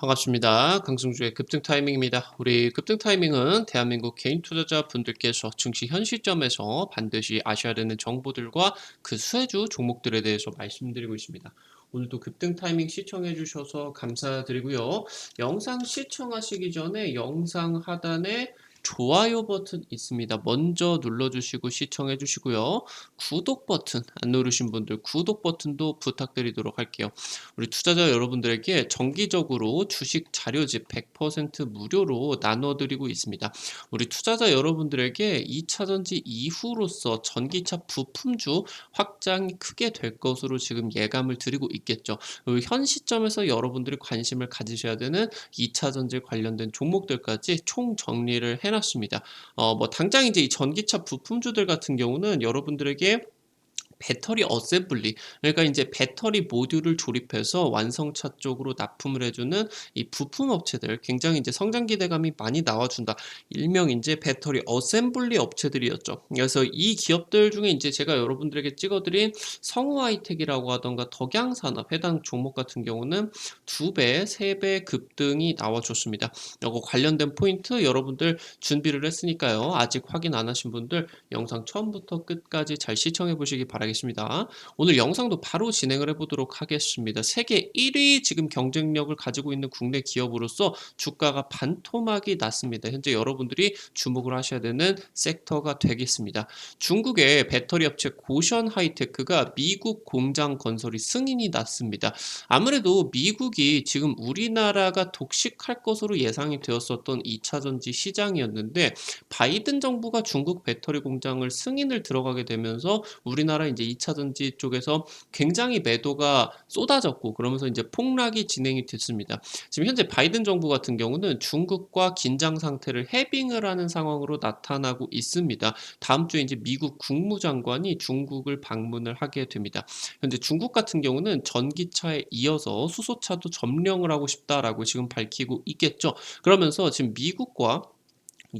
반갑습니다. 강승주의 급등 타이밍입니다. 우리 급등 타이밍은 대한민국 개인 투자자 분들께서 증시 현 시점에서 반드시 아셔야 되는 정보들과 그 수혜주 종목들에 대해서 말씀드리고 있습니다. 오늘도 급등 타이밍 시청해 주셔서 감사드리고요. 영상 시청하시기 전에 영상 하단에 좋아요 버튼 있습니다. 먼저 눌러주시고 시청해 주시고요. 구독 버튼 안 누르신 분들 구독 버튼도 부탁드리도록 할게요. 우리 투자자 여러분들에게 정기적으로 주식 자료집 100% 무료로 나눠드리고 있습니다. 우리 투자자 여러분들에게 2차전지 이후로서 전기차 부품주 확장이 크게 될 것으로 지금 예감을 드리고 있겠죠. 현 시점에서 여러분들이 관심을 가지셔야 되는 2차전지 관련된 종목들까지 총 정리를 해 해놨습니다. 어, 뭐 당장 이제 이 전기차 부품주들 같은 경우는 여러분들에게 배터리 어셈블리 그러니까 이제 배터리 모듈을 조립해서 완성차 쪽으로 납품을 해주는 이 부품 업체들 굉장히 이제 성장 기대감이 많이 나와준다. 일명 이제 배터리 어셈블리 업체들이었죠. 그래서 이 기업들 중에 이제 제가 여러분들에게 찍어드린 성우 하이텍이라고 하던가 덕양산업 해당 종목 같은 경우는 두 배, 세 배 급등이 나와줬습니다. 이거 관련된 포인트 여러분들 준비를 했으니까요. 아직 확인 안 하신 분들 영상 처음부터 끝까지 잘 시청해 보시기 바라겠습니다 바라겠습니다. 오늘 영상도 바로 진행을 해보도록 하겠습니다. 세계 1위 지금 경쟁력을 가지고 있는 국내 기업으로서 주가가 반토막이 났습니다. 현재 여러분들이 주목을 하셔야 되는 섹터가 되겠습니다. 중국의 배터리 업체 고션 하이테크가 미국 공장 건설이 승인이 났습니다. 아무래도 미국이 지금 우리나라가 독식할 것으로 예상이 되었었던 2차전지 시장이었는데 바이든 정부가 중국 배터리 공장을 승인을 들어가게 되면서 우리나라 이제 이제 2차 전지 쪽에서 굉장히 매도가 쏟아졌고 그러면서 이제 폭락이 진행이 됐습니다. 지금 현재 바이든 정부 같은 경우는 중국과 긴장 상태를 해빙을 하는 상황으로 나타나고 있습니다. 다음 주에 이제 미국 국무장관이 중국을 방문을 하게 됩니다. 현재 중국 같은 경우는 전기차에 이어서 수소차도 점령을 하고 싶다라고 지금 밝히고 있겠죠. 그러면서 지금 미국과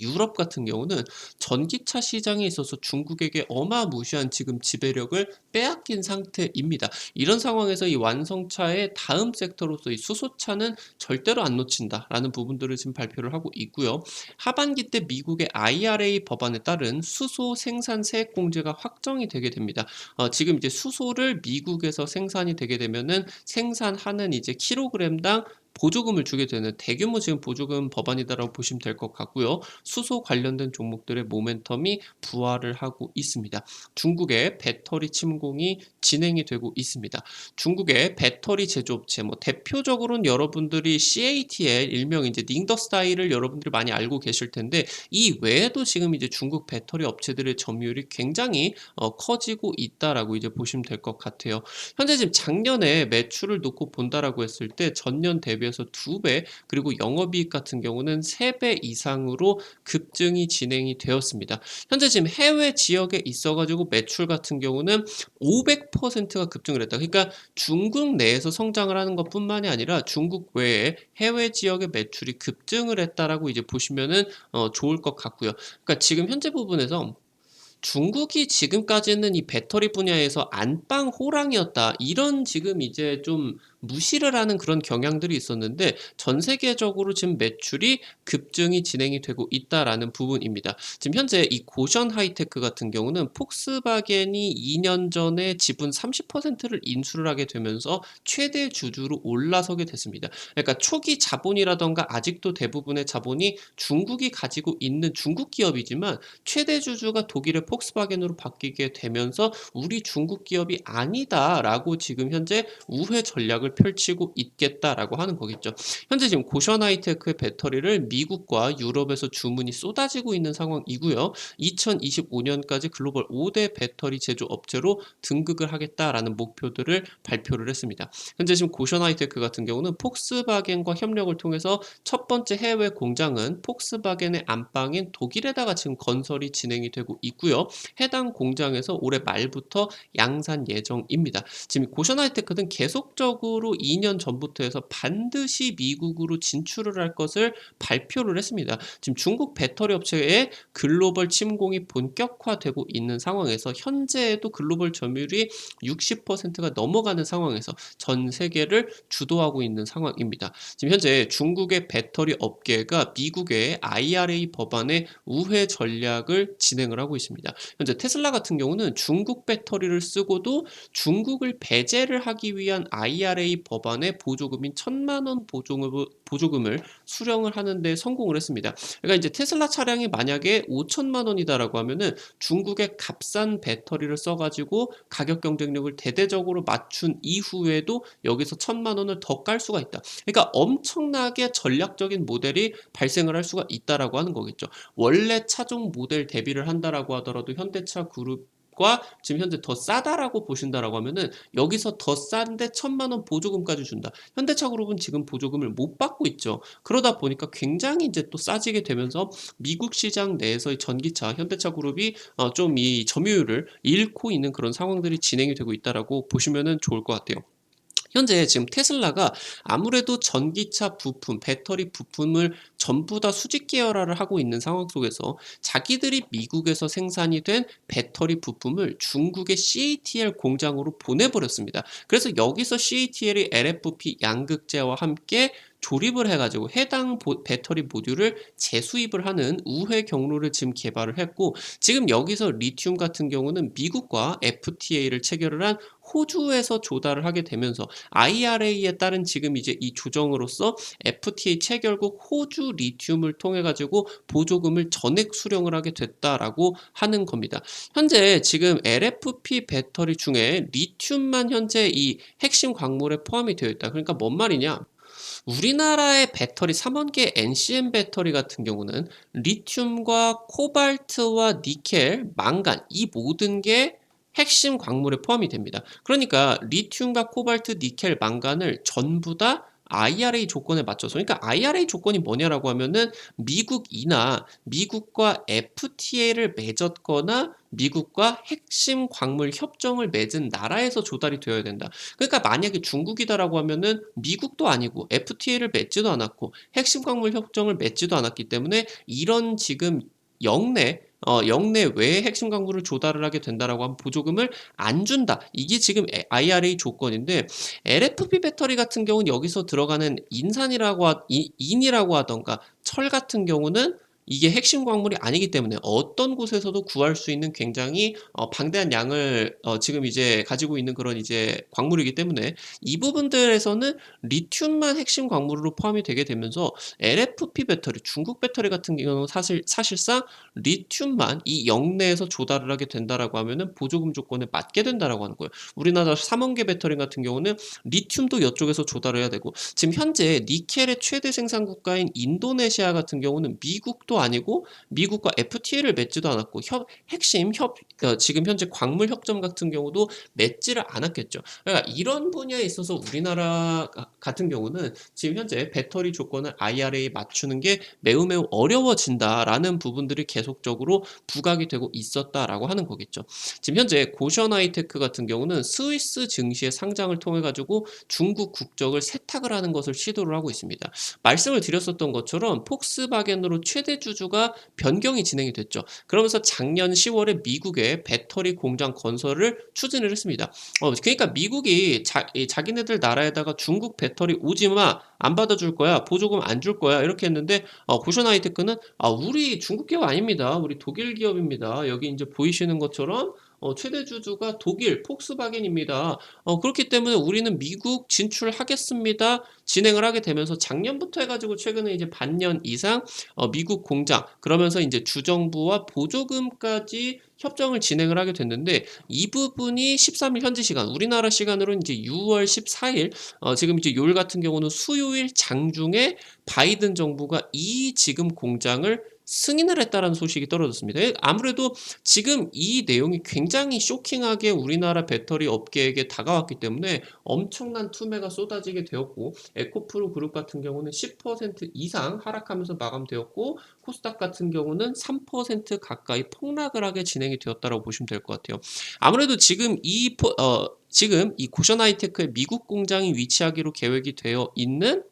유럽 같은 경우는 전기차 시장에 있어서 중국에게 어마무시한 지금 지배력을 빼앗긴 상태입니다. 이런 상황에서 이 완성차의 다음 섹터로서 이 수소차는 절대로 안 놓친다라는 부분들을 지금 발표를 하고 있고요. 하반기 때 미국의 IRA 법안에 따른 수소 생산 세액 공제가 확정이 되게 됩니다. 어, 지금 이제 수소를 미국에서 생산이 되게 되면은 생산하는 이제 킬로그램당 보조금을 주게 되는 대규모 지금 보조금 법안이다라고 보시면 될 것 같고요. 수소 관련된 종목들의 모멘텀이 부활을 하고 있습니다. 중국의 배터리 침공이 진행이 되고 있습니다. 중국의 배터리 제조업체 뭐 대표적으로는 여러분들이 CATL 일명 이제 닝더 스타일을 여러분들이 많이 알고 계실 텐데 이 외에도 지금 이제 중국 배터리 업체들의 점유율이 굉장히 어, 커지고 있다라고 이제 보시면 될 것 같아요. 현재 지금 작년에 매출을 놓고 본다라고 했을 때 전년 대비 대비해서 2배 그리고 영업이익 같은 경우는 3배 이상으로 급증이 진행이 되었습니다. 현재 지금 해외 지역에 있어가지고 매출 같은 경우는 500%가 급증을 했다. 그러니까 중국 내에서 성장을 하는 것 뿐만이 아니라 중국 외에 해외 지역의 매출이 급증을 했다라고 이제 보시면은 어, 좋을 것 같고요. 그러니까 지금 현재 부분에서 중국이 지금까지는 이 배터리 분야에서 안방 호랑이였다. 이런 지금 이제 좀 무시를 하는 그런 경향들이 있었는데 전 세계적으로 지금 매출이 급증이 진행이 되고 있다라는 부분입니다. 지금 현재 이 고션 하이테크 같은 경우는 폭스바겐이 2년 전에 지분 30%를 인수를 하게 되면서 최대 주주로 올라서게 됐습니다. 그러니까 초기 자본이라던가 아직도 대부분의 자본이 중국이 가지고 있는 중국 기업이지만 최대 주주가 독일의 폭스바겐으로 바뀌게 되면서 우리 중국 기업이 아니다라고 지금 현재 우회 전략을 전략을 펼치고 있겠다라고 하는 거겠죠. 현재 지금 고션 하이테크의 배터리를 미국과 유럽에서 주문이 쏟아지고 있는 상황이고요. 2025년까지 글로벌 5대 배터리 제조 업체로 등극을 하겠다라는 목표들을 발표를 했습니다. 현재 지금 고션 하이테크 같은 경우는 폭스바겐과 협력을 통해서 첫 번째 해외 공장은 폭스바겐의 안방인 독일에다가 지금 건설이 진행이 되고 있고요. 해당 공장에서 올해 말부터 양산 예정입니다. 지금 고션 하이테크는 계속적으로 기본적으로 2년 전부터 해서 반드시 미국으로 진출을 할 것을 발표를 했습니다. 지금 중국 배터리 업체의 글로벌 침공이 본격화되고 있는 상황에서 현재에도 글로벌 점유율이 60%가 넘어가는 상황에서 전 세계를 주도하고 있는 상황입니다. 지금 현재 중국의 배터리 업계가 미국의 IRA 법안의 우회 전략을 진행을 하고 있습니다. 현재 테슬라 같은 경우는 중국 배터리를 쓰고도 중국을 배제를 하기 위한 IRA 법안의 보조금인 천만 원 보조금을, 보조금을 수령을 하는데 성공을 했습니다. 그러니까 이제 테슬라 차량이 만약에 5천만 원이다라고 하면은 중국의 값싼 배터리를 써가지고 가격 경쟁력을 대대적으로 맞춘 이후에도 여기서 천만 원을 더 깔 수가 있다. 그러니까 엄청나게 전략적인 모델이 발생을 할 수가 있다라고 하는 거겠죠. 원래 차종 모델 대비를 한다라고 하더라도 현대차 그룹 과 지금 현재 더 싸다라고 보신다라고 하면은 여기서 더 싼데 천만 원 보조금까지 준다. 현대차 그룹은 지금 보조금을 못 받고 있죠. 그러다 보니까 굉장히 이제 또 싸지게 되면서 미국 시장 내에서의 전기차 현대차 그룹이 어, 좀 이 점유율을 잃고 있는 그런 상황들이 진행이 되고 있다라고 보시면은 좋을 것 같아요. 현재 지금 테슬라가 아무래도 전기차 부품, 배터리 부품을 전부 다 수직 계열화를 하고 있는 상황 속에서 자기들이 미국에서 생산이 된 배터리 부품을 중국의 CATL 공장으로 보내버렸습니다. 그래서 여기서 CATL이 LFP 양극재와 함께 조립을 해가지고 해당 보- 배터리 모듈을 재수입을 하는 우회 경로를 지금 개발을 했고 지금 여기서 리튬 같은 경우는 미국과 FTA를 체결을 한 호주에서 조달을 하게 되면서 IRA에 따른 지금 이제 이 조정으로서 FTA 체결국 호주 리튬을 통해 가지고 보조금을 전액 수령을 하게 됐다라고 하는 겁니다. 현재 지금 LFP 배터리 중에 리튬만 현재 이 핵심 광물에 포함이 되어 있다. 그러니까 뭔 말이냐? 우리나라의 배터리 3원계 NCM 배터리 같은 경우는 리튬과 코발트와 니켈, 망간 이 모든 게 핵심 광물에 포함이 됩니다. 그러니까 리튬과 코발트, 니켈, 망간을 전부 다 IRA 조건에 맞춰서 그러니까 IRA 조건이 뭐냐라고 하면은 미국이나 미국과 FTA를 맺었거나 미국과 핵심 광물 협정을 맺은 나라에서 조달이 되어야 된다. 그러니까 만약에 중국이다라고 하면은 미국도 아니고 FTA를 맺지도 않았고 핵심 광물 협정을 맺지도 않았기 때문에 이런 지금 영내 어, 영내 외에 핵심 광물을 조달을 하게 된다라고 하면 보조금을 안 준다. 이게 지금 IRA 조건인데 LFP 배터리 같은 경우는 여기서 들어가는 인산이라고 하, 인- 인이라고 하던가 철 같은 경우는 이게 핵심 광물이 아니기 때문에 어떤 곳에서도 구할 수 있는 굉장히 어, 방대한 양을 어, 지금 이제 가지고 있는 그런 이제 광물이기 때문에 이 부분들에서는 리튬만 핵심 광물로 포함이 되게 되면서 LFP 배터리, 중국 배터리 같은 경우는 사실 사실상 리튬만 이 영내에서 조달을 하게 된다라고 하면은 보조금 조건에 맞게 된다라고 하는 거예요. 우리나라 3원계 배터리 같은 경우는 리튬도 이쪽에서 조달을 해야 되고 지금 현재 니켈의 최대 생산 국가인 인도네시아 같은 경우는 미국도 아니고 미국과 FTA를 맺지도 않았고 협, 핵심 협 어, 지금 현재 광물 협정 같은 경우도 맺지를 않았겠죠. 그러니까 이런 분야에 있어서 우리나라 가- 같은 경우는 지금 현재 배터리 조건을 IRA에 맞추는 게 매우 매우 어려워진다라는 부분들이 계속적으로 부각이 되고 있었다라고 하는 거겠죠. 지금 현재 고션 하이테크 같은 경우는 스위스 증시의 상장을 통해 가지고 중국 국적을 세탁을 하는 것을 시도를 하고 있습니다. 말씀을 드렸었던 것처럼 폭스바겐으로 최대 주 주가 변경이 진행이 됐죠. 그러면서 작년 10월에 미국의 배터리 공장 건설을 추진을 했습니다. 어, 그러니까 미국이 자, 이 자 기네들 나라에다가 중국 배터리 오지 마, 안 받아줄 거야, 보조금 안 줄 거야 이렇게 했는데 어, 고션 하이테크는 아 우리 중국 기업 아닙니다, 우리 독일 기업입니다. 여기 이제 보이시는 것처럼 어, 최대 주주가 독일 폭스바겐입니다. 어, 그렇기 때문에 우리는 미국 진출하겠습니다. 진행을 하게 되면서 작년부터 해가지고 최근에 이제 반년 이상 어, 미국 공장 그러면서 이제 주정부와 보조금까지 협정을 진행을 하게 됐는데 이 부분이 13일 현지 시간 우리나라 시간으로 이제 6월 14일 어, 지금 이제 요일 같은 경우는 수요일 장중에 바이든 정부가 이 지금 공장을 승인을 했다라는 소식이 떨어졌습니다. 예, 아무래도 지금 이 내용이 굉장히 쇼킹하게 우리나라 배터리 업계에게 다가왔기 때문에 엄청난 투매가 쏟아지게 되었고 에코프로 그룹 같은 경우는 10% 이상 하락하면서 마감되었고 코스닥 같은 경우는 3% 가까이 폭락을 하게 진행이 되었다고 보시면 될 것 같아요. 아무래도 지금 이 포- 어, 지금 이 고션 하이테크의 미국 공장이 위치하기로 계획이 되어 있는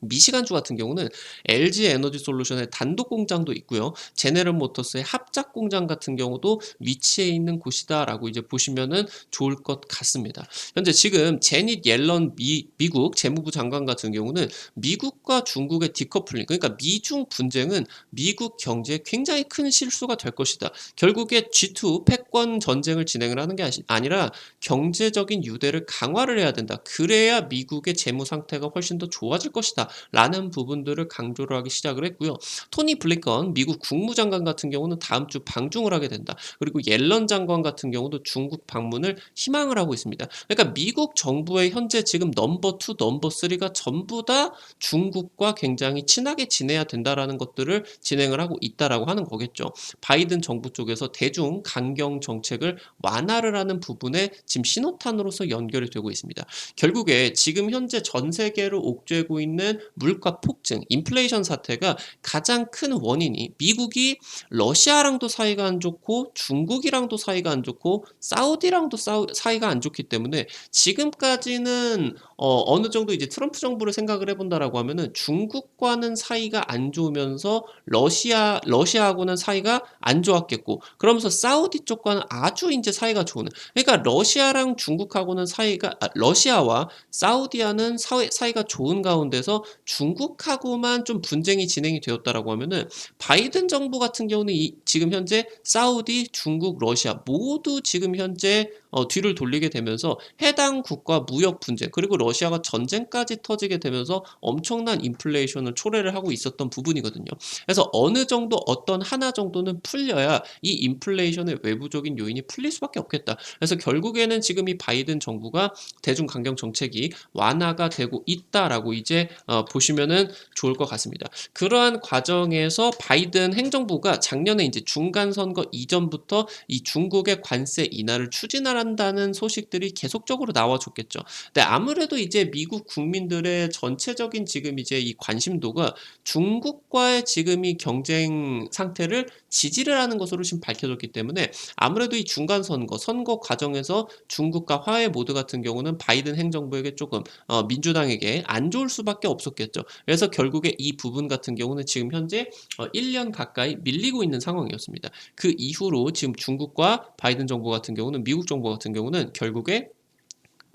미시간주 같은 경우는 LG 에너지 솔루션의 단독 공장도 있고요. 제네럴 모터스의 합작 공장 같은 경우도 위치해 있는 곳이다라고 이제 보시면은 좋을 것 같습니다. 현재 지금 제닛 옐런 미, 미국 재무부 장관 같은 경우는 미국과 중국의 디커플링 그러니까 미중 분쟁은 미국 경제에 굉장히 큰 실수가 될 것이다. 결국에 G2 패권 전쟁을 진행을 하는 게 아니라 경제적인 유대를 강화를 해야 된다. 그래야 미국의 재무 상태가 훨씬 더 좋아질 것이다. 라는 부분들을 강조를 하기 시작을 했고요. 토니 블리건 미국 국무장관 같은 경우는 다음 주 방중을 하게 된다. 그리고 옐런 장관 같은 경우도 중국 방문을 희망을 하고 있습니다. 그러니까 미국 정부의 현재 지금 넘버 2, 넘버 3가 전부 다 중국과 굉장히 친하게 지내야 된다라는 것들을 진행을 하고 있다라고 하는 거겠죠. 바이든 정부 쪽에서 대중 강경 정책을 완화를 하는 부분에 지금 신호탄으로서 연결이 되고 있습니다. 결국에 지금 현재 전 세계를 옥죄고 있는 물가 폭증, 인플레이션 사태가 가장 큰 원인이 미국이 러시아랑도 사이가 안 좋고 중국이랑도 사이가 안 좋고 사우디랑도 사우- 사이가 안 좋기 때문에 지금까지는 어, 어느 정도 이제 트럼프 정부를 생각을 해본다라고 하면은 중국과는 사이가 안 좋으면서 러시아 러시아하고는 사이가 안 좋았겠고 그러면서 사우디 쪽과는 아주 이제 사이가 좋은 그러니까 러시아랑 중국하고는 사이가 아, 러시아와 사우디와는 사이, 사이가 좋은 가운데서 중국하고만 좀 분쟁이 진행이 되었다라고 하면은 바이든 정부 같은 경우는 이, 지금 현재 사우디, 중국, 러시아 모두 지금 현재 어, 뒤를 돌리게 되면서 해당 국가 무역 분쟁 그리고 러시아가 전쟁까지 터지게 되면서 엄청난 인플레이션을 초래를 하고 있었던 부분이거든요. 그래서 어느 정도 어떤 하나 정도는 풀려야 이 인플레이션의 외부적인 요인이 풀릴 수밖에 없겠다. 그래서 결국에는 지금 이 바이든 정부가 대중 강경 정책이 완화가 되고 있다라고 이제 어, 보시면은 좋을 것 같습니다. 그러한 과정에서 바이든 행정부가 작년에 이제 중간 선거 이전부터 이 중국의 관세 인하를 추진한다는 소식들이 계속적으로 나와줬겠죠. 근데 아무래도 이제 미국 국민들의 전체적인 지금 이제 이 관심도가 중국과의 지금 이 경쟁 상태를 지지를 하는 것으로 지금 밝혀졌기 때문에 아무래도 이 중간 선거, 선거 과정에서 중국과 화해 모드 같은 경우는 바이든 행정부에게 조금 어, 민주당에게 안 좋을 수밖에 없었겠죠. 그래서 결국에 이 부분 같은 경우는 지금 현재 어, 1년 가까이 밀리고 있는 상황이었습니다. 그 이후로 지금 중국과 바이든 정부 같은 경우는 미국 정부 같은 경우는 결국에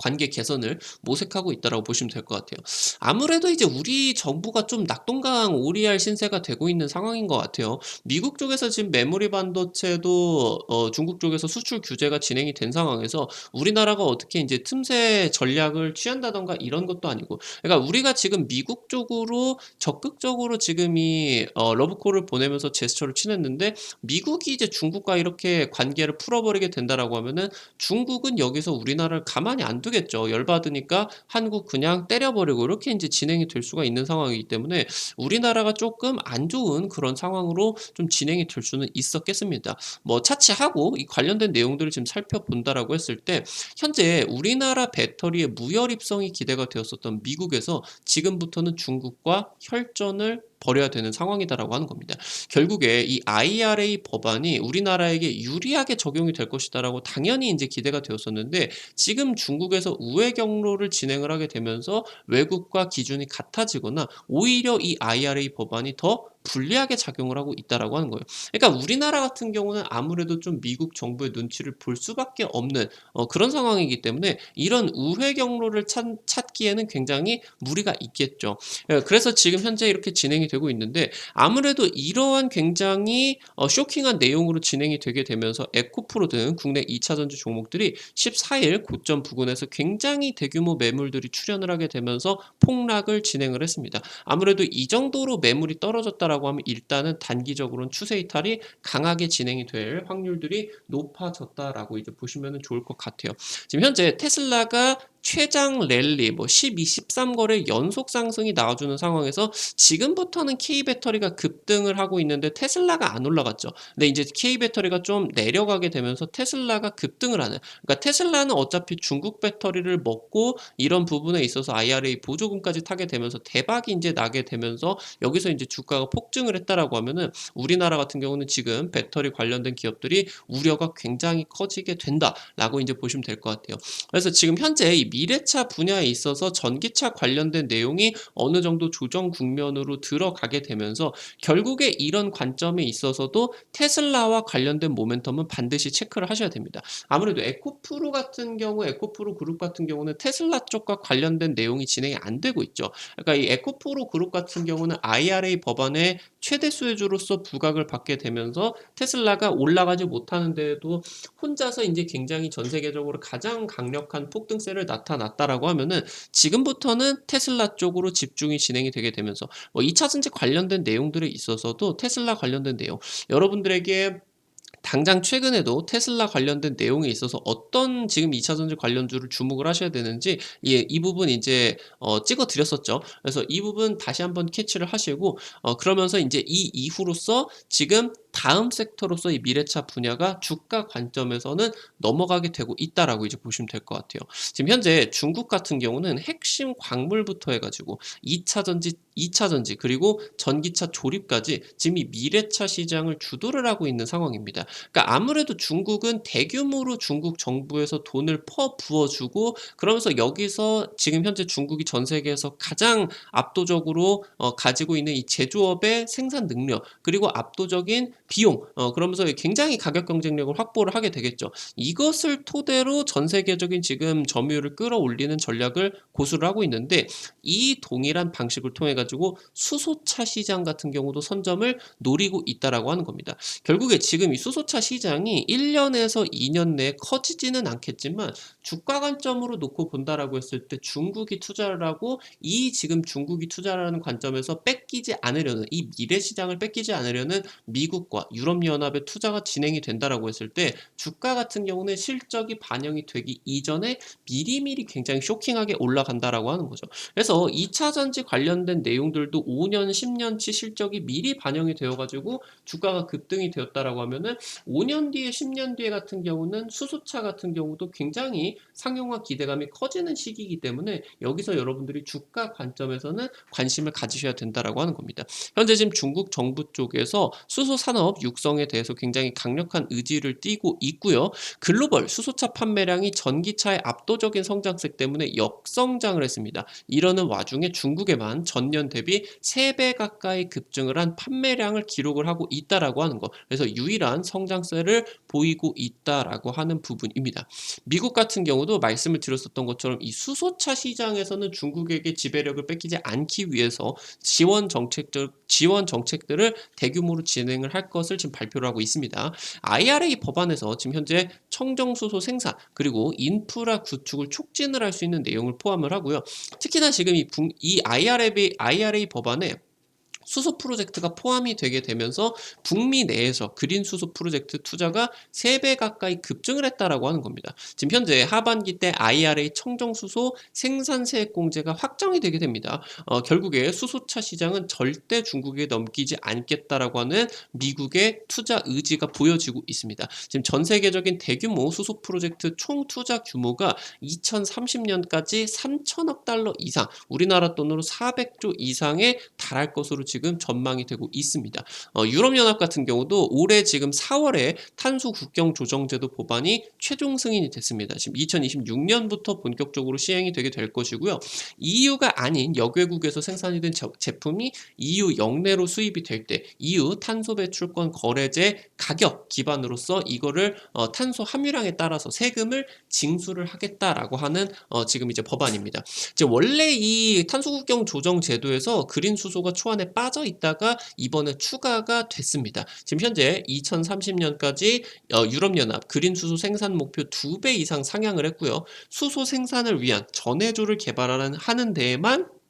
관계 개선을 모색하고 있다라고 보시면 될 것 같아요. 아무래도 이제 우리 정부가 좀 낙동강 오리알 신세가 되고 있는 상황인 것 같아요. 미국 쪽에서 지금 메모리 반도체도 어, 중국 쪽에서 수출 규제가 진행이 된 상황에서 우리나라가 어떻게 이제 틈새 전략을 취한다던가 이런 것도 아니고, 그러니까 우리가 지금 미국 쪽으로 적극적으로 지금 이 어, 러브콜을 보내면서 제스처를 취했는데 미국이 이제 중국과 이렇게 관계를 풀어버리게 된다라고 하면은 중국은 여기서 우리나라를 가만히 안 두 겠죠. 열받으니까 한국 그냥 때려버리고 이렇게 이제 진행이 될 수가 있는 상황이기 때문에 우리나라가 조금 안 좋은 그런 상황으로 좀 진행이 될 수는 있었겠습니다. 뭐 차치하고 이 관련된 내용들을 지금 살펴본다라고 했을 때 현재 우리나라 배터리의 무혈 입성이 기대가 되었었던 미국에서 지금부터는 중국과 혈전을 벌여야 되는 상황이다라고 하는 겁니다. 결국에 이 IRA 법안이 우리나라에게 유리하게 적용이 될 것이다라고 당연히 이제 기대가 되었었는데 지금 중국에서 우회 경로를 진행을 하게 되면서 외국과 기준이 같아지거나 오히려 이 IRA 법안이 더 불리하게 작용을 하고 있다라고 하는 거예요. 그러니까 우리나라 같은 경우는 아무래도 좀 미국 정부의 눈치를 볼 수밖에 없는 어, 그런 상황이기 때문에 이런 우회 경로를 찾, 찾기에는 굉장히 무리가 있겠죠. 예, 그래서 지금 현재 이렇게 진행이 되고 있는데 아무래도 이러한 굉장히 어, 쇼킹한 내용으로 진행이 되게 되면서 에코프로 등 국내 2차 전지 종목들이 14일 고점 부근에서 굉장히 대규모 매물들이 출현을 하게 되면서 폭락을 진행을 했습니다. 아무래도 이 정도로 매물이 떨어졌 다라고 하면 일단은 단기적으로는 추세 이탈이 강하게 진행이 될 확률들이 높아졌다라고 이제 보시면 좋을 것 같아요. 지금 현재 테슬라가 최장 랠리 뭐 12, 13거래 연속 상승이 나와주는 상황에서 지금부터는 K 배터리가 급등을 하고 있는데 테슬라가 안 올라갔죠. 근데 이제 K 배터리가 좀 내려가게 되면서 테슬라가 급등을 하는. 그러니까 테슬라는 어차피 중국 배터리를 먹고 이런 부분에 있어서 IRA 보조금까지 타게 되면서 대박이 이제 나게 되면서 여기서 이제 주가가 폭증을 했다라고 하면은 우리나라 같은 경우는 지금 배터리 관련된 기업들이 우려가 굉장히 커지게 된다라고 이제 보시면 될 것 같아요. 그래서 지금 현재 이 미래차 분야에 있어서 전기차 관련된 내용이 어느 정도 조정 국면으로 들어가게 되면서 결국에 이런 관점에 있어서도 테슬라와 관련된 모멘텀은 반드시 체크를 하셔야 됩니다. 아무래도 에코프로 같은 경우, 에코프로 그룹 같은 경우는 테슬라 쪽과 관련된 내용이 진행이 안 되고 있죠. 그러니까 이 에코프로 그룹 같은 경우는 IRA 법안의 최대 수혜주로서 부각을 받게 되면서 테슬라가 올라가지 못하는데도 혼자서 이제 굉장히 전 세계적으로 가장 강력한 폭등세를 나타 났다라고 하면은 지금부터는 테슬라 쪽으로 집중이 진행이 되게 되면서 뭐 2차 전지 관련된 내용들에 있어서도 테슬라 관련된 내용 여러분들에게 당장 최근에도 테슬라 관련된 내용에 있어서 어떤 지금 2차 전지 관련주를 주목을 하셔야 되는지 예, 이 부분 이제 어, 찍어 드렸었죠. 그래서 이 부분 다시 한번 캐치를 하시고 어, 그러면서 이제 이 이후로서 지금 다음 섹터로서 이 미래차 분야가 주가 관점에서는 넘어가게 되고 있다라고 이제 보시면 될 것 같아요. 지금 현재 중국 같은 경우는 핵심 광물부터 해가지고 2차 전지, 2차 전지 그리고 전기차 조립까지 지금 이 미래차 시장을 주도를 하고 있는 상황입니다. 그러니까 아무래도 중국은 대규모로 중국 정부에서 돈을 퍼 부어주고 그러면서 여기서 지금 현재 중국이 전 세계에서 가장 압도적으로 어, 가지고 있는 이 제조업의 생산 능력 그리고 압도적인 비용 어, 그러면서 굉장히 가격 경쟁력을 확보를 하게 되겠죠. 이것을 토대로 전 세계적인 지금 점유율을 끌어올리는 전략을 고수를 하고 있는데 이 동일한 방식을 통해 가지고 수소차 시장 같은 경우도 선점을 노리고 있다라고 하는 겁니다. 결국에 지금 이 수소차 시장이 1년에서 2년 내에 커지지는 않겠지만 주가 관점으로 놓고 본다라고 했을 때 중국이 투자를 하고 이 지금 중국이 투자를 하는 관점에서 뺏기지 않으려는 이 미래 시장을 뺏기지 않으려는 미국과 유럽연합의 투자가 진행이 된다라고 했을 때 주가 같은 경우는 실적이 반영이 되기 이전에 미리미리 굉장히 쇼킹하게 올라간다라고 하는 거죠. 그래서 2차 전지 관련된 내용들도 5년, 10년치 실적이 미리 반영이 되어가지고 주가가 급등이 되었다라고 하면은 5년 뒤에, 10년 뒤에 같은 경우는 수소차 같은 경우도 굉장히 상용화 기대감이 커지는 시기이기 때문에 여기서 여러분들이 주가 관점에서는 관심을 가지셔야 된다라고 하는 겁니다. 현재 지금 중국 정부 쪽에서 수소 산업 육성에 대해서 굉장히 강력한 의지를 띠고 있고요. 글로벌 수소차 판매량이 전기차의 압도적인 성장세 때문에 역성장을 했습니다. 이러는 와중에 중국에만 전년 대비 3배 가까이 급증을 한 판매량을 기록을 하고 있다라고 하는 거. 그래서 유일한 성장세를 보이고 있다라고 하는 부분입니다. 미국 같은 경우도 말씀을 드렸었던 것처럼 이 수소차 시장에서는 중국에게 지배력을 뺏기지 않기 위해서 지원 정책들 지원 정책들을 대규모로 진행을 할 것을 지금 발표를 하고 있습니다. IRA 법안에서 지금 현재 청정수소 생산 그리고 인프라 구축을 촉진을 할 수 있는 내용을 포함을 하고요. 특히나 지금 이, 붕, 이 IRA, IRA 법안에 수소 프로젝트가 포함이 되게 되면서 북미 내에서 그린 수소 프로젝트 투자가 3배 가까이 급증을 했다라고 하는 겁니다. 지금 현재 하반기 때 IRA 청정 수소 생산세액 공제가 확정이 되게 됩니다. 어, 결국에 수소차 시장은 절대 중국에 넘기지 않겠다라고 하는 미국의 투자 의지가 보여지고 있습니다. 지금 전 세계적인 대규모 수소 프로젝트 총 투자 규모가 2030년까지 3천억 달러 이상, 우리나라 돈으로 400조 이상에 달할 것으로 지금 전망이 되고 있습니다. 어, 유럽연합 같은 경우도 올해 지금 4월에 탄소 국경 조정제도 법안이 최종 승인이 됐습니다. 지금 2026년부터 본격적으로 시행이 되게 될 것이고요. EU가 아닌 역외국에서 생산이 된 제품이 EU 영내로 수입이 될 때 EU 탄소 배출권 거래제 가격 기반으로서 이거를 어, 탄소 함유량에 따라서 세금을 징수를 하겠다라고 하는 어, 지금 이제 법안입니다. 이제 원래 이 탄소 국경 조정 제도에서 그린 수소가 초안에 빠져 있다가 이번에 추가가 됐습니다. 지금 현재 2030년까지 어, 유럽연합 그린 수소 생산 목표 2배 이상 상향을 했고요. 수소 생산을 위한 전해조를 개발하는 하는 데에만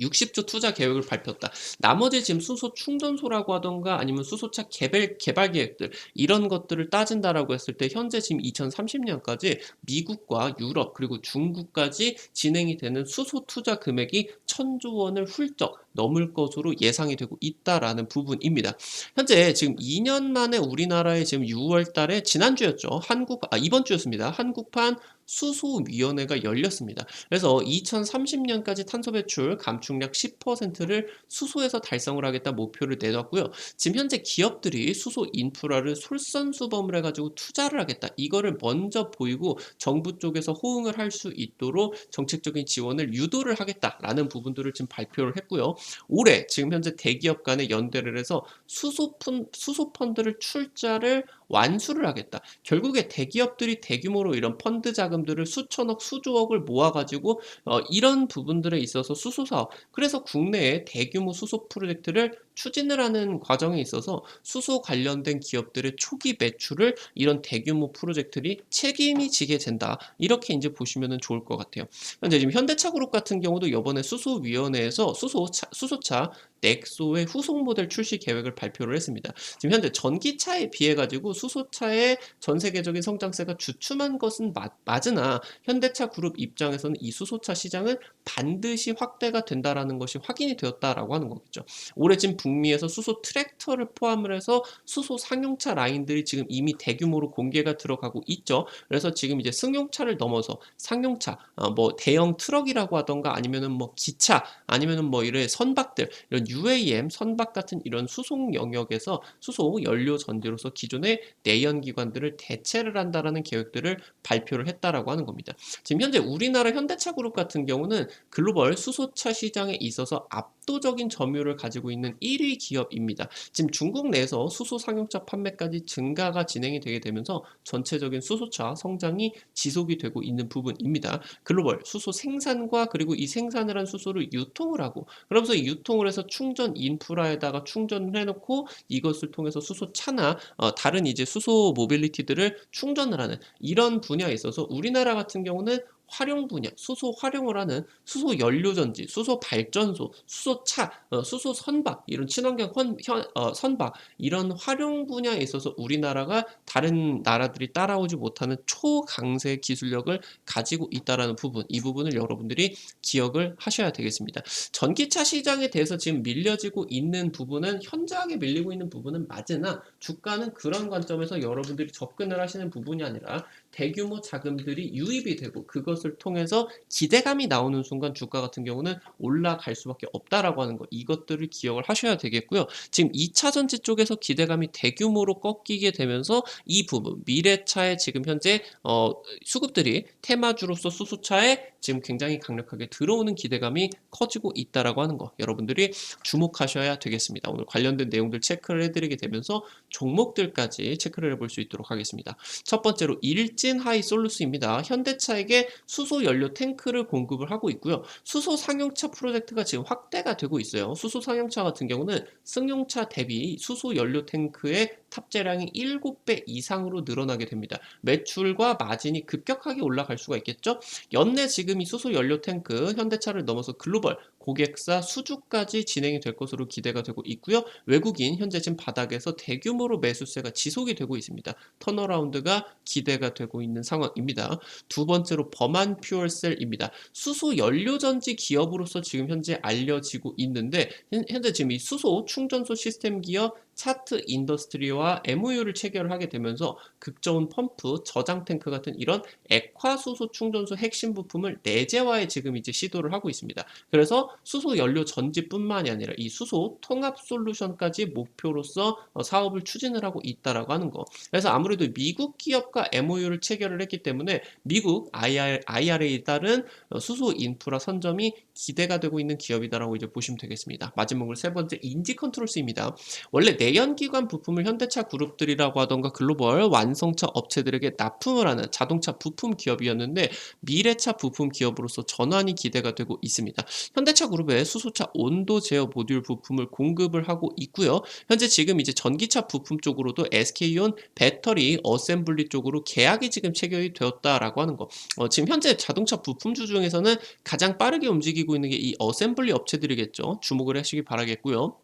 60조 투자 계획을 발표했다. 나머지 지금 수소 충전소라고 하던가 아니면 수소차 개발, 개발 계획들 이런 것들을 따진다라고 했을 때 현재 지금 2030년까지 미국과 유럽 그리고 중국까지 진행이 되는 수소 투자 금액이 천조 원을 훌쩍 넘을 것으로 예상이 되고 있다라는 부분입니다. 현재 지금 2년 만에 우리나라에 지금 6월 달에 지난주였죠. 한국 아 이번 주였습니다. 한국판 수소위원회가 열렸습니다. 그래서 2030년까지 탄소 배출 감축량 10%를 수소에서 달성을 하겠다 목표를 내놨고요. 지금 현재 기업들이 수소 인프라를 솔선수범을 해가지고 투자를 하겠다. 이거를 먼저 보이고 정부 쪽에서 호응을 할 수 있도록 정책적인 지원을 유도를 하겠다라는 부분들을 지금 발표를 했고요. 올해 지금 현재 대기업 간에 연대를 해서 수소 펀 수소 펀드를 출자를 완수를 하겠다. 결국에 대기업들이 대규모로 이런 펀드 자금들을 수천억, 수조억을 모아가지고 어, 이런 부분들에 있어서 수소 사업, 그래서 국내에 대규모 수소 프로젝트를 추진을 하는 과정에 있어서 수소 관련된 기업들의 초기 매출을 이런 대규모 프로젝트들이 책임이 지게 된다. 이렇게 이제 보시면 좋을 것 같아요. 현재 지금 현대차 그룹 같은 경우도 이번에 수소위원회에서 수소차, 수소차 넥소의 후속 모델 출시 계획을 발표를 했습니다. 지금 현재 전기차에 비해 가지고 수소차의 전 세계적인 성장세가 주춤한 것은 맞, 맞으나 현대차 그룹 입장에서는 이 수소차 시장은 반드시 확대가 된다라는 것이 확인이 되었다라고 하는 거겠죠. 올해 지금 북미에서 수소 트랙터를 포함을 해서 수소 상용차 라인들이 지금 이미 대규모로 공개가 들어가고 있죠. 그래서 지금 이제 승용차를 넘어서 상용차, 어, 뭐 대형 트럭이라고 하던가 아니면은 뭐 기차, 아니면은 뭐 이런 선박들 이런 UAM 선박 같은 이런 수송 영역에서 수소 연료 전지로서 기존의 내연 기관들을 대체를 한다라는 계획들을 발표를 했다라고 하는 겁니다. 지금 현재 우리나라 현대차 그룹 같은 경우는 글로벌 수소차 시장에 있어서 압도적인 점유율을 가지고 있는 1위 기업입니다. 지금 중국 내에서 수소 상용차 판매까지 증가가 진행이 되게 되면서 전체적인 수소차 성장이 지속이 되고 있는 부분입니다. 글로벌 수소 생산과 그리고 이 생산을 한 수소를 유통을 하고 그러면서 이 유통을 해서 충전 인프라에다가 충전을 해놓고 이것을 통해서 수소차나 어, 다른 이제 수소 모빌리티들을 충전을 하는 이런 분야에 있어서 우리나라 같은 경우는 활용 분야, 수소 활용을 하는 수소 연료전지, 수소 발전소, 수소차, 어, 수소 선박 이런 친환경 헌, 현, 어, 선박 이런 활용 분야에 있어서 우리나라가 다른 나라들이 따라오지 못하는 초강세 기술력을 가지고 있다라는 부분, 이 부분을 여러분들이 기억을 하셔야 되겠습니다. 전기차 시장에 대해서 지금 밀려지고 있는 부분은 현저하게 밀리고 있는 부분은 맞으나 주가는 그런 관점에서 여러분들이 접근을 하시는 부분이 아니라 대규모 자금들이 유입이 되고 그것을 통해서 기대감이 나오는 순간 주가 같은 경우는 올라갈 수밖에 없다라고 하는 것 이것들을 기억을 하셔야 되겠고요. 지금 2차 전지 쪽에서 기대감이 대규모로 꺾이게 되면서 이 부분 미래차에 지금 현재 어, 수급들이 테마주로서 수소차에 지금 굉장히 강력하게 들어오는 기대감이 커지고 있다라고 하는 거 여러분들이 주목하셔야 되겠습니다. 오늘 관련된 내용들 체크를 해드리게 되면서 종목들까지 체크를 해볼 수 있도록 하겠습니다. 첫 번째로 일진 하이 솔루스입니다. 현대차에게 수소 연료 탱크를 공급을 하고 있고요. 수소 상용차 프로젝트가 지금 확대가 되고 있어요. 수소 상용차 같은 경우는 승용차 대비 수소 연료 탱크의 탑재량이 7배 이상으로 늘어나게 됩니다. 매출과 마진이 급격하게 올라갈 수가 있겠죠? 연내 지금 이 수소 연료 탱크 현대차를 넘어서 글로벌 고객사 수주까지 진행이 될 것으로 기대가 되고 있고요. 외국인 현재 지금 바닥에서 대규모로 매수세가 지속이 되고 있습니다. 턴어라운드가 기대가 되고 있는 상황입니다. 두 번째로 범한 퓨얼셀입니다. 수소 연료전지 기업으로서 지금 현재 알려지고 있는데 현재 지금 이 수소 충전소 시스템 기업 차트 인더스트리와 MOU를 체결을 하게 되면서 극저온 펌프, 저장 탱크 같은 이런 액화 수소 충전소 핵심 부품을 내재화에 지금 이제 시도를 하고 있습니다. 그래서 수소 연료 전지뿐만이 아니라 이 수소 통합 솔루션까지 목표로서 어, 사업을 추진을 하고 있다라고 하는 거. 그래서 아무래도 미국 기업과 MOU를 체결을 했기 때문에 미국 IR, IRA에 따른 어, 수소 인프라 선점이 기대가 되고 있는 기업이다라고 이제 보시면 되겠습니다. 마지막으로 세 번째 인지 컨트롤스입니다. 원래 내연기관 부품을 현대차 그룹들이라고 하던가 글로벌 완성차 업체들에게 납품을 하는 자동차 부품 기업이었는데 미래차 부품 기업으로서 전환이 기대가 되고 있습니다. 현대차 그룹의 수소차 온도 제어 모듈 부품을 공급을 하고 있고요. 현재 지금 이제 전기차 부품 쪽으로도 SK온 배터리 어셈블리 쪽으로 계약이 지금 체결이 되었다라고 하는 거. 어, 지금 현재 자동차 부품주 중에서는 가장 빠르게 움직이고 움직이고 있는 게 이 어셈블리 업체들이겠죠. 주목을 하시기 바라겠고요.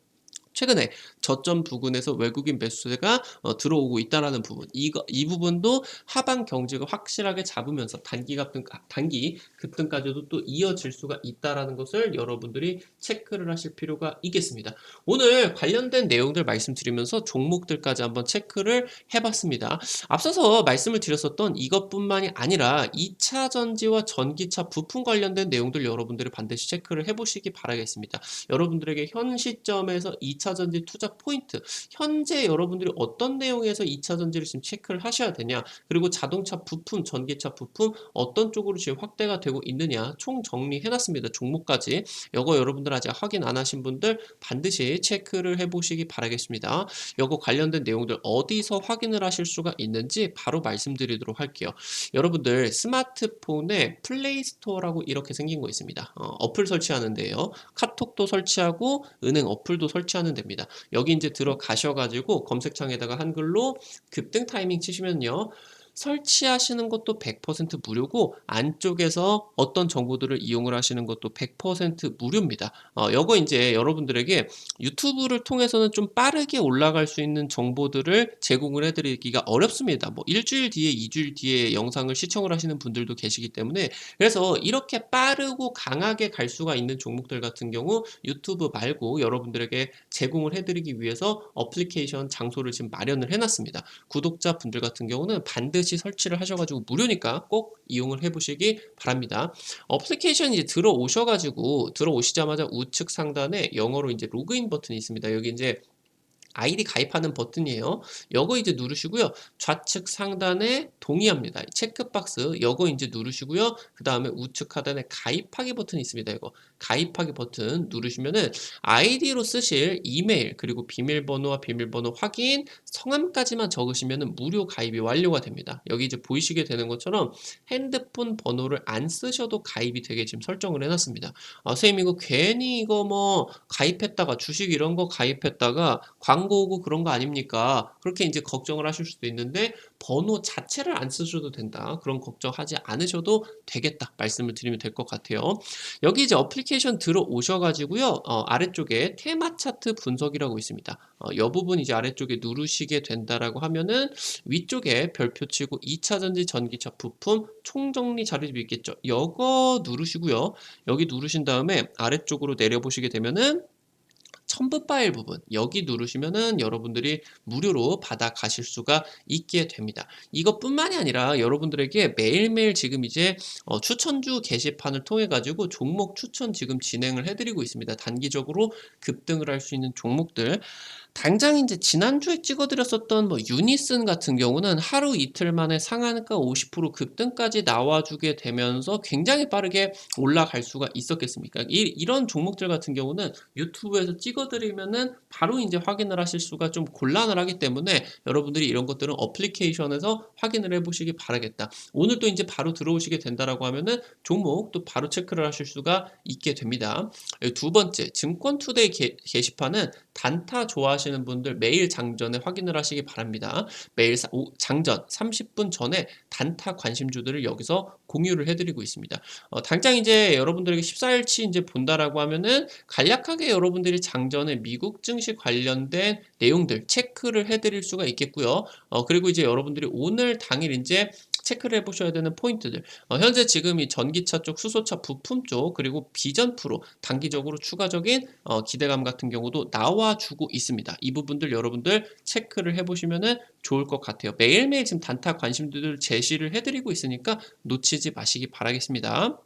최근에 저점 부근에서 외국인 매수세가 어, 들어오고 있다라는 부분, 이거 이 부분도 하방 경직을 확실하게 잡으면서 단기 급등 단기 급등까지도 또 이어질 수가 있다라는 것을 여러분들이 체크를 하실 필요가 있겠습니다. 오늘 관련된 내용들 말씀드리면서 종목들까지 한번 체크를 해봤습니다. 앞서서 말씀을 드렸었던 이것뿐만이 아니라 2차 전지와 전기차 부품 관련된 내용들 여러분들이 반드시 체크를 해보시기 바라겠습니다. 여러분들에게 현 시점에서 2차 전지 투자 포인트, 현재 여러분들이 어떤 내용에서 2차 전지를 지금 체크를 하셔야 되냐, 그리고 자동차 부품, 전기차 부품 어떤 쪽으로 지금 확대가 되고 있느냐 총 정리해 놨습니다. 종목까지. 이거 여러분들 아직 확인 안 하신 분들 반드시 체크를 해 보시기 바라겠습니다. 이거 관련된 내용들 어디서 확인을 하실 수가 있는지 바로 말씀드리도록 할게요. 여러분들 스마트폰에 플레이스토어라고 이렇게 생긴 거 있습니다. 어, 어플 설치하는데요. 카톡도 설치하고 은행 어플도 설치하는 됩니다. 여기 이제 들어가셔가지고 검색창에다가 한글로 급등 타이밍 치시면요. 설치하시는 것도 100% 무료고 안쪽에서 어떤 정보들을 이용을 하시는 것도 100% 무료입니다. 어, 이거 이제 여러분들에게 유튜브를 통해서는 좀 빠르게 올라갈 수 있는 정보들을 제공을 해드리기가 어렵습니다. 뭐 일주일 뒤에, 이주일 뒤에 영상을 시청을 하시는 분들도 계시기 때문에 그래서 이렇게 빠르고 강하게 갈 수가 있는 종목들 같은 경우 유튜브 말고 여러분들에게 제공을 해드리기 위해서 어플리케이션 장소를 지금 마련을 해놨습니다. 구독자 분들 같은 경우는 반드시 설치를 하셔가지고 무료니까 꼭 이용을 해보시기 바랍니다. 어플리케이션 이제 들어오셔가지고 들어오시자마자 우측 상단에 영어로 이제 로그인 버튼이 있습니다. 여기 이제 아이디 가입하는 버튼이에요. 요거 이제 누르시고요. 좌측 상단에 동의합니다. 체크박스 요거 이제 누르시고요. 그 다음에 우측 하단에 가입하기 버튼이 있습니다. 이거 가입하기 버튼 누르시면은 아이디로 쓰실 이메일 그리고 비밀번호와 비밀번호 확인 성함까지만 적으시면은 무료 가입이 완료가 됩니다. 여기 이제 보이시게 되는 것처럼 핸드폰 번호를 안 쓰셔도 가입이 되게 지금 설정을 해놨습니다. 아, 선생님 이거 괜히 이거 뭐 가입했다가 주식 이런 거 가입했다가 광고 오고 그런 거 아닙니까? 그렇게 이제 걱정을 하실 수도 있는데 번호 자체를 안 쓰셔도 된다. 그런 걱정하지 않으셔도 되겠다. 말씀을 드리면 될 것 같아요. 여기 이제 어플리케이션 들어오셔가지고요. 어, 아래쪽에 테마 차트 분석이라고 있습니다. 어, 이 부분 이제 아래쪽에 누르시게 된다라고 하면은 위쪽에 별표 치고 2차 전지 전기차 부품 총정리 자료집이 있겠죠. 이거 누르시고요. 여기 누르신 다음에 아래쪽으로 내려보시게 되면은 첨부 파일 부분 여기 누르시면은 여러분들이 무료로 받아 가실 수가 있게 됩니다. 이것뿐만이 아니라 여러분들에게 매일매일 지금 이제 어, 추천주 게시판을 통해 가지고 종목 추천 지금 진행을 해드리고 있습니다. 단기적으로 급등을 할 수 있는 종목들 당장 이제 지난주에 찍어드렸었던 뭐 유니슨 같은 경우는 하루 이틀 만에 상한가 50% 급등까지 나와주게 되면서 굉장히 빠르게 올라갈 수가 있었겠습니까? 이, 이런 종목들 같은 경우는 유튜브에서 찍어드리면은 바로 이제 확인을 하실 수가 좀 곤란을 하기 때문에 여러분들이 이런 것들은 어플리케이션에서 확인을 해보시기 바라겠다. 오늘 또 이제 바로 들어오시게 된다라고 하면은 종목 또 바로 체크를 하실 수가 있게 됩니다. 두 번째 증권투데이 게, 게시판은 단타 좋아하시는 분들 매일 장전에 확인을 하시기 바랍니다. 매일 장전 30분 전에 단타 관심주들을 여기서 공유를 해드리고 있습니다. 어, 당장 이제 여러분들에게 14일치 이제 본다라고 하면은 간략하게 여러분들이 장전에 미국 증시 관련된 내용들 체크를 해드릴 수가 있겠고요. 어, 그리고 이제 여러분들이 오늘 당일 이제 체크를 해보셔야 되는 포인트들. 어, 현재 지금 이 전기차 쪽, 수소차 부품 쪽, 그리고 비전 프로 단기적으로 추가적인 어, 기대감 같은 경우도 나와주고 있습니다. 이 부분들 여러분들 체크를 해보시면 좋을 것 같아요. 매일매일 지금 단타 관심들을 제시를 해드리고 있으니까 놓치지 마시기 바라겠습니다.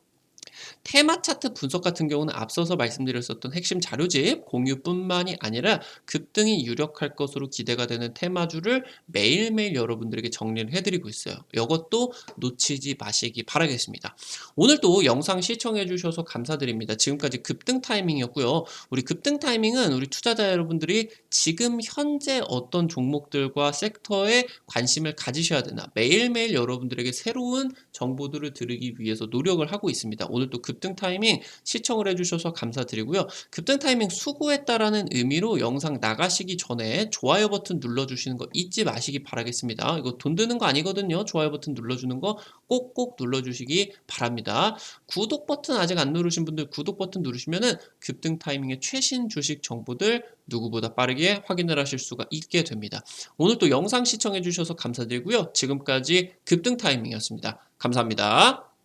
테마 차트 분석 같은 경우는 앞서서 말씀드렸었던 핵심 자료집 공유뿐만이 아니라 급등이 유력할 것으로 기대가 되는 테마주를 매일매일 여러분들에게 정리를 해드리고 있어요. 이것도 놓치지 마시기 바라겠습니다. 오늘도 영상 시청해 주셔서 감사드립니다. 지금까지 급등 타이밍이었고요. 우리 급등 타이밍은 우리 투자자 여러분들이 지금 현재 어떤 종목들과 섹터에 관심을 가지셔야 되나 매일매일 여러분들에게 새로운 정보들을 드리기 위해서 노력을 하고 있습니다. 오늘 오늘 또 급등 타이밍 시청을 해주셔서 감사드리고요. 급등 타이밍 수고했다라는 의미로 영상 나가시기 전에 좋아요 버튼 눌러주시는 거 잊지 마시기 바라겠습니다. 이거 돈 드는 거 아니거든요. 좋아요 버튼 눌러주는 거 꼭꼭 눌러주시기 바랍니다. 구독 버튼 아직 안 누르신 분들 구독 버튼 누르시면은 급등 타이밍의 최신 주식 정보들 누구보다 빠르게 확인을 하실 수가 있게 됩니다. 오늘 또 영상 시청해 주셔서 감사드리고요. 지금까지 급등 타이밍이었습니다. 감사합니다.